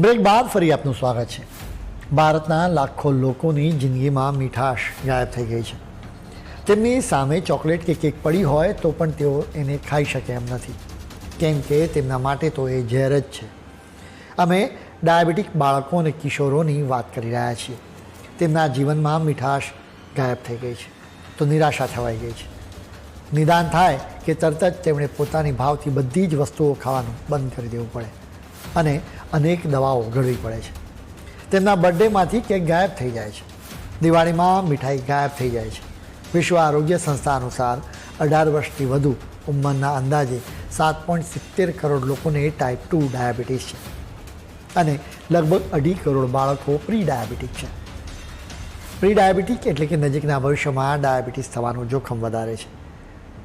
Break બાદ ફરી આપનું સ્વાગત છે. ભારતના લાખો લોકોની જિંદગીમાં મીઠાશ ગાયબ થઈ ગઈ છે. તેમની સામે ચોકલેટ કે કેક પડી હોય તો પણ તેઓ એને ખાઈ શકે એમ નથી. કેમ કે તેમના માટે તો એ ઝેર જ છે. અમે ડાયાબિટીક બાળકો અને કિશોરોની વાત કરી રહ્યા છીએ. તેમના જીવનમાં મીઠાશ ગાયબ થઈ ગઈ છે. તો નિરાશા છવાઈ ગઈ છે. નિદાન થાય કે તરત જ તેમણે પોતાની ભાવથી બધી જ વસ્તુઓ ખાવાનું બંધ કરી દેવું પડે. અને અનેક દવાઓ ઘડવી પડે છે. તેમના બર્થડેમાંથી કેક ગાયબ થઈ જાય છે. દિવાળીમાં મીઠાઈ ગાયબ થઈ જાય છે. વિશ્વ આરોગ્ય સંસ્થા અનુસાર અઢાર વર્ષથી વધુ ઉંમરના અંદાજે સાત પોઈન્ટ સિત્તેર કરોડ લોકોને ટાઈપ ટુ ડાયાબિટીસ છે. અને લગભગ અઢી કરોડ બાળકો પ્રી ડાયાબિટીક છે. પ્રી ડાયાબિટીક એટલે કે નજીકના ભવિષ્યમાં ડાયાબિટીસ થવાનું જોખમ વધારે છે.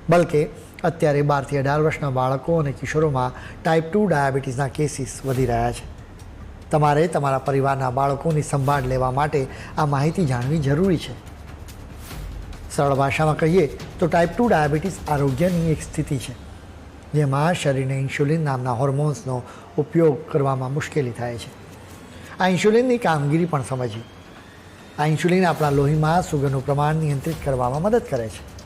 બલકે અત્યારે બારથી અઢાર વર્ષના બાળકો અને કિશોરોમાં ટાઈપ ટુ ડાયાબિટીસના કેસીસ વધી રહ્યા છે. તમારે તમારા પરિવારના બાળકોની સંભાળ લેવા માટે આ માહિતી જાણવી જરૂરી છે. સરળ ભાષામાં કહીએ તો ટાઈપ ટુ ડાયાબિટીસ આરોગ્યની એક સ્થિતિ છે, જેમાં શરીરને ઇન્સ્યુલિન નામના હોર્મોન્સનો ઉપયોગ કરવામાં મુશ્કેલી થાય છે. આ ઇન્સ્યુલિનની કામગીરી પણ સમજી આ ઇન્સ્યુલિન આપણા લોહીમાં સુગરનું પ્રમાણ નિયંત્રિત કરવામાં મદદ કરે છે.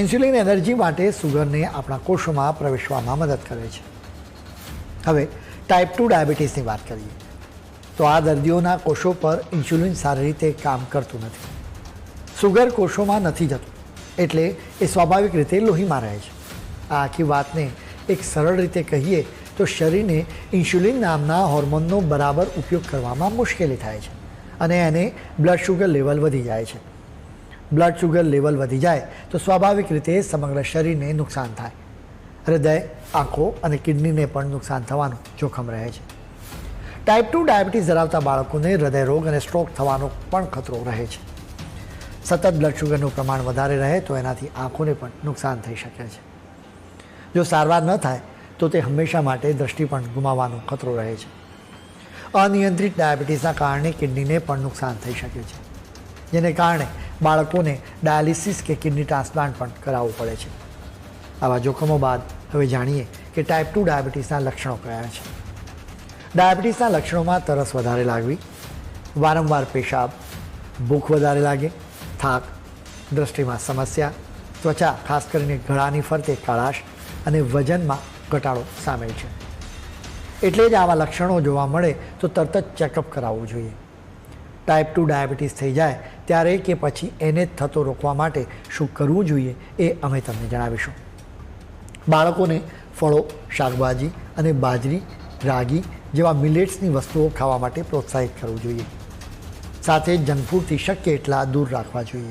ઇન્સ્યુલિન એનર્જી માટે સુગરને આપણા કોષોમાં પ્રવેશવામાં મદદ કરે છે. હવે ટાઈપ ટુ ડાયાબિટીસની વાત કરીએ. તો આ દર્દીઓના કોષો પર ઇન્સ્યુલિન સારી રીતે કામ કરતું નથી. સુગર કોષોમાં નથી જતું, એટલે એ સ્વાભાવિક રીતે લોહીમાં રહે છે. આ આખી વાતને એક સરળ રીતે કહીએ તો શરીરને ઇન્સ્યુલિન નામના હોર્મોનનો બરાબર ઉપયોગ કરવામાં મુશ્કેલી થાય છે અને એને બ્લડ શુગર લેવલ વધી જાય છે. બ્લડ શુગર લેવલ વધી જાય, તો સ્વાભાવિક રીતે સમગ્ર શરીરને નુકસાન થાય. હૃદય, આંખો અને કિડનીને પણ નુકસાન થવાનું જોખમ રહે છે. ટાઈપ ટુ ડાયાબિટીસ ધરાવતા બાળકોને હૃદયરોગ અને સ્ટ્રોક થવાનો પણ ખતરો રહે છે. સતત બ્લડ શુગરનું પ્રમાણ વધારે રહે તો એનાથી આંખોને પણ નુકસાન થઈ શકે છે. જો સારવાર ન થાય, તો તે હંમેશા માટે દૃષ્ટિ પણ ગુમાવવાનો ખતરો રહે છે. અનિયંત્રિત ડાયાબિટીસના કારણે કિડનીને પણ નુકસાન થઈ શકે છે. જેને કારણે બાળકોને ડાયાલિસિસ કે કિડની ટ્રાન્સપ્લાન્ટ પણ કરાવવું પડે છે. આવા જોખમો બાદ હવે જાણીએ કે ટાઈપ ટુ ડાયાબિટીસના લક્ષણો કયા છે. ડાયાબિટીસના લક્ષણોમાં તરસ વધારે લાગવી, વારંવાર પેશાબ, ભૂખ વધારે લાગે, થાક દૃષ્ટિમાં સમસ્યા, ત્વચા, ખાસ કરીને ગળાની ફરતે કાળાશ અને વજનમાં ઘટાડો સામેલ છે. એટલે જ આવા લક્ષણો જોવા મળે તો તરત જ ચેકઅપ કરાવવું જોઈએ. ટાઈપ ટુ ડાયાબિટીસ થઈ જાય ત્યારે કે પછી એને જ થતો રોકવા માટે શું કરવું જોઈએ એ અમે તમને જણાવીશું. બાળકોને ફળો, શાકભાજી અને બાજરી, રાગી જેવા મિલેટ્સની વસ્તુઓ ખાવા માટે પ્રોત્સાહિત કરવું જોઈએ. સાથે જંક ફૂડથી શક્ય એટલા દૂર રાખવા જોઈએ.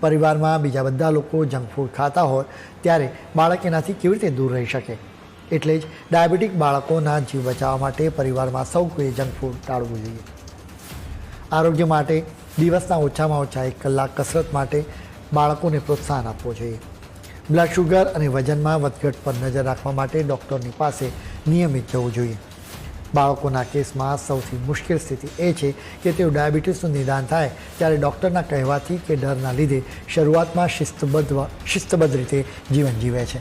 પરિવારમાં બીજા બધા લોકો જંક ફૂડ ખાતા હોય ત્યારે બાળક એનાથી કેવી રીતે દૂર રહી શકે? એટલે જ ડાયાબિટીક બાળકોના જીવ બચાવવા માટે પરિવારમાં સૌ કોઈએ જંક ફૂડ ટાળવું જોઈએ. આરોગ્ય માટે દિવસના ઓછામાં ઓછા એક કલાક કસરત માટે બાળકોને પ્રોત્સાહન આપવું જોઈએ. બ્લડ શુગર અને વજનમાં વધઘટ પર નજર રાખવા માટે ડૉક્ટરની પાસે નિયમિત જવું જોઈએ. બાળકોના કેસમાં સૌથી મુશ્કેલ સ્થિતિ એ છે કે તેઓ ડાયાબિટીસનું નિદાન થાય ત્યારે ડૉક્ટરના કહેવાથી કે ડરના લીધે શરૂઆતમાં શિસ્તબદ્ધ શિસ્તબદ્ધ રીતે જીવન જીવે છે.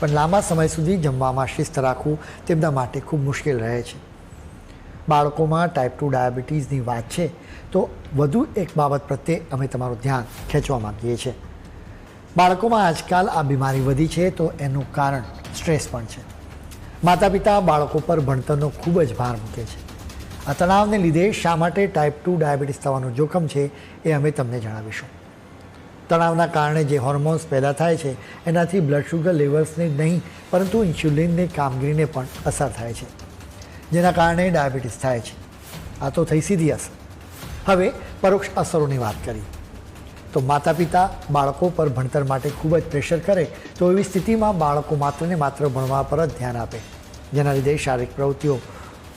પણ લાંબા સમય સુધી જમવામાં શિસ્ત રાખવું તેમના માટે ખૂબ મુશ્કેલ રહે છે. બાળકોમાં ટાઈપ ટુ ડાયાબિટીસની વાત છે, તો વધુ એક બાબત પ્રત્યે અમે તમારું ધ્યાન ખેંચવા માગીએ છીએ. બાળકોમાં આજકાલ આ બીમારી વધી છે, તો એનું કારણ સ્ટ્રેસ પણ છે. માતા પિતા બાળકો પર ભણતરનો ખૂબ જ ભાર મૂકે છે. આ તણાવને લીધે શા માટે ટાઈપ ટુ ડાયાબિટીસ થવાનું જોખમ છે, એ અમે તમને જણાવીશું. તણાવના કારણે જે હોર્મોન્સ પેદા થાય છે, એનાથી બ્લડ શુગર લેવલ્સને નહીં, પરંતુ ઇન્સ્યુલિનની કામગીરીને પણ અસર થાય છે. જેના કારણે ડાયાબિટીસ થાય છે. આ તો થઈ સીધી અસર. હવે પરોક્ષ અસરોની વાત કરી તો માતા પિતા બાળકો પર ભણતર માટે ખૂબ જ પ્રેશર કરે તો એવી સ્થિતિમાં બાળકો માત્ર ને માત્ર ભણવા પર જ ધ્યાન આપે, જેના લીધે શારીરિક પ્રવૃત્તિઓ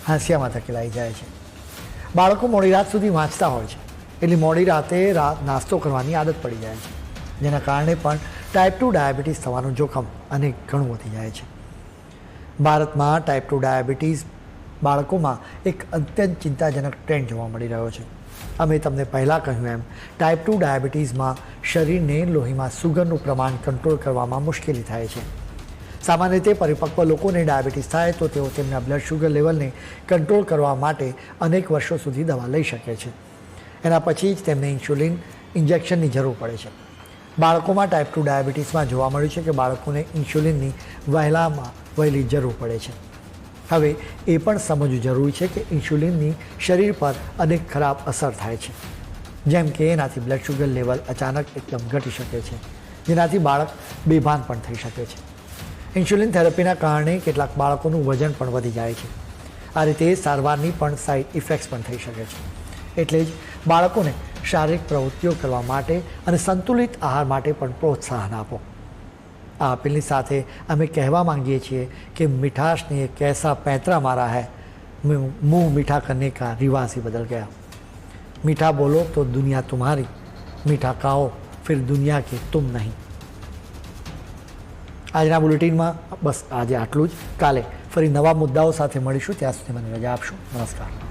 હાંસિયામાં ધકેલાઈ જાય છે. બાળકો મોડી રાત સુધી વાંચતા હોય છે, એટલે મોડી રાતે રાત નાસ્તો કરવાની આદત પડી જાય છે, જેના કારણે પણ ટાઈપ ટુ ડાયાબિટીસ થવાનું જોખમ અને ઘણું વધી જાય છે. ભારતમાં ટાઈપ ટુ ડાયાબિટીસ બાળકોમાં એક અત્યંત ચિંતાજનક ટ્રેન્ડ જોવા મળી રહ્યો છે. અમે તમને પહેલાં કહ્યું એમ ટાઈપ ટુ ડાયાબિટીસમાં શરીરને લોહીમાં સુગરનું પ્રમાણ કંટ્રોલ કરવામાં મુશ્કેલી થાય છે. સામાન્ય રીતે પરિપક્વ લોકોને ડાયાબિટીસ થાય તો તેઓ તેમના બ્લડ શુગર લેવલને કંટ્રોલ કરવા માટે અનેક વર્ષો સુધી દવા લઈ શકે છે. એના પછી જ તેમને ઇન્સ્યુલિન ઇન્જેક્શનની જરૂર પડે છે. બાળકોમાં ટાઈપ ટુ ડાયાબિટીસમાં જોવા મળ્યું છે કે બાળકોને ઇન્સ્યુલિનની વહેલામાં વહેલી જરૂર પડે છે. હવે એ પણ સમજવું જરૂરી છે કે ઇન્સ્યુલિનની શરીર પર અનેક ખરાબ અસર થાય છે. જેમ કે એનાથી બ્લડ શુગર લેવલ અચાનક એકદમ ઘટી શકે છે. જેનાથી બાળક બેભાન પણ થઈ શકે છે. ઇન્સ્યુલિન થેરપીના કારણે કેટલાક બાળકોનું વજન પણ વધી જાય છે. આ રીતે સારવારની પણ સાઇડ ઇફેક્ટ્સ પણ થઈ શકે છે. એટલે જ બાળકોને શારીરિક પ્રવૃત્તિઓ કરવા માટે અને સંતુલિત આહાર માટે પણ પ્રોત્સાહન આપો. આ અપીલની સાથે અમે કહેવા માંગીએ છીએ કે મિઠાશને એક कैसा पैंतरा मारा है मुंह मीठा करने का रिवाज ही बदल गया मीठा बोलो तो दुनिया तुम्हारी मीठા ખાઓ फिर दुनिया के तुम नहीं આજના બુલેટિનમાં બસ આજે આટલું જ કાલે ફરી નવા મુદ્દાઓ સાથે મળીશું ત્યાં સુધી મને રજા આપશો નમસ્કાર